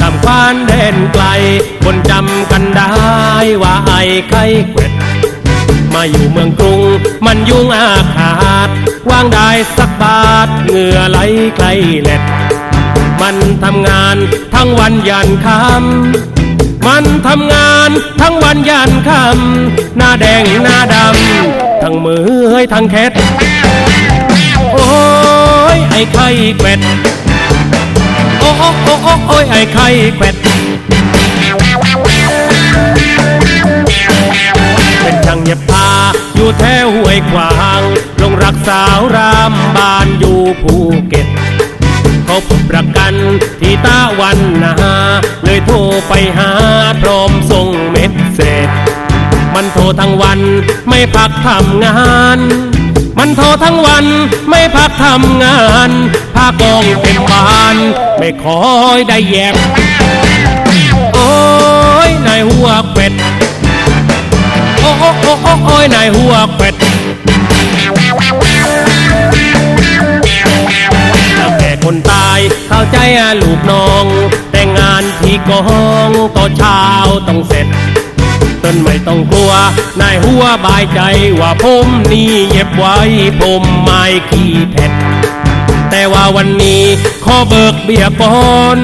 ตามควานเดนไกล คนจำกันได้ว่าไอ้ไข่เกวดมาอยู่เมืองกรุง มันยุ่งอาขาดวางได้สักบาทเหงื่อไหลไกลเล็ด มันทำงานทั้งวันยันค่ำมันทำงานทั้งวันยันค่ำหน้าแดงหน้าดำทั้งมือให้ทั้งแคทโอ้ยไอ้ไข่เป็ด โอ้โอ้โอ้โอ้โอ้ยไอ้ไข่เป็ดเป็นช่างเย็บผ้าอยู่แถวห้วยขวาง ลงรักสาวรามบ้านอยู่ภูเก็ตพบประกันที่ตาวันนาเลยโทรไปหาพร้อมส่งเม็ดเศษ มันโทรทั้งวันไม่พักทำงาน มันโทรทั้งวันไม่พักทำงานผ้ากองเป็นบาน ไม่คอยได้แยบโอ้ยนายหัวเป็ด โอ้โอ้โอ้โอ้ยนายหัวเป็ดแล้วแก่คนตายเข้าใจลูกน้อง แต่งงานที่กองต่อเช้าต้องเสร็จต้นไม่ต้องกลัว นายหัวบายใจว่าผมนี่เย็บไว้ผมไม่ขี้เท็ดแต่ วันนี้ ขอเบิกเบี้ยก่อน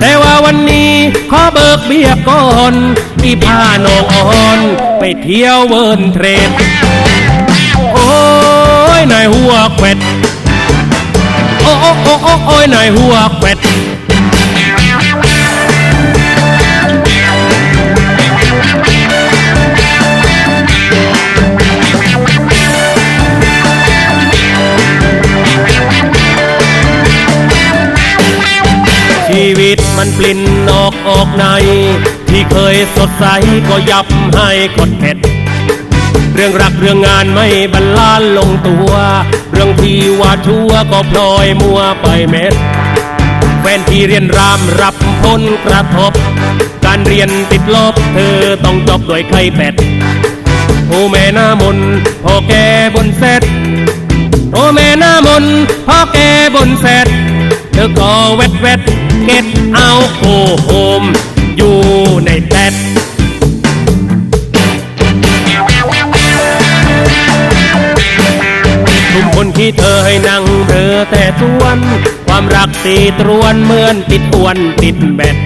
แต่ว่าวันนี้ขอเบิกเบี้ยก่อนพี่พาน้องอ่อน ไปเที่ยวเวิร์นเทรดโอ้ยนายหัวแควดโอ้โอ้โอ้โอ้โอ้ยนายหัวแควด มันปลิ้นออกออกใน ที่เคยสดใสก็ยับให้กดเข็ด เรื่องรักเรื่องงานไม่บรรลานลงตัว เรื่องที่ว่าชั่วก็พลอยมัวไปเม็ดแฟนที่เรียนรามรับผลกระทบ การเรียนติดลบเธอต้องจบด้วยไข่เป็ดโอแม่หน้ามนต์พ่อแกบนเซตโอแม่หน้ามนต์พ่อแกบนเซตเธอก็เวทเวท เก็ตเอาโอโฮมอยู่ในแตดกลุ่มคนที่เธอให้นั่งเรือแต่ทวน ความรักตีตรวนเหมือนติดอวนติดแบต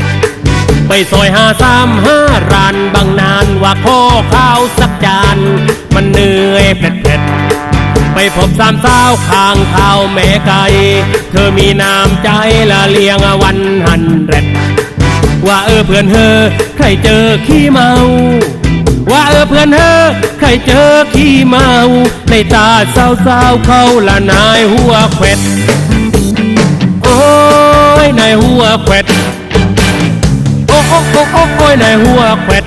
ไปซอยห้าสามห้าร้านบางนานว่าข้อข้าวสักจาน มันเหนื่อยเผ็ดเผ็ด ไปพบสามสาวข้างเข้าแม่ไก่เธอมีน้ำใจละเลียงวันหันแรดว่าเออเพื่อนเธอใครเจอขี้เมาว่าเออเพื่อนเธอใครเจอขี้เมา ในตาเศร้าๆเขาละนายหัวแขวดโอ้ยนายหัวแขวดโอ้โอ้โอ้โอ้โอ้ยนายหัวแขวด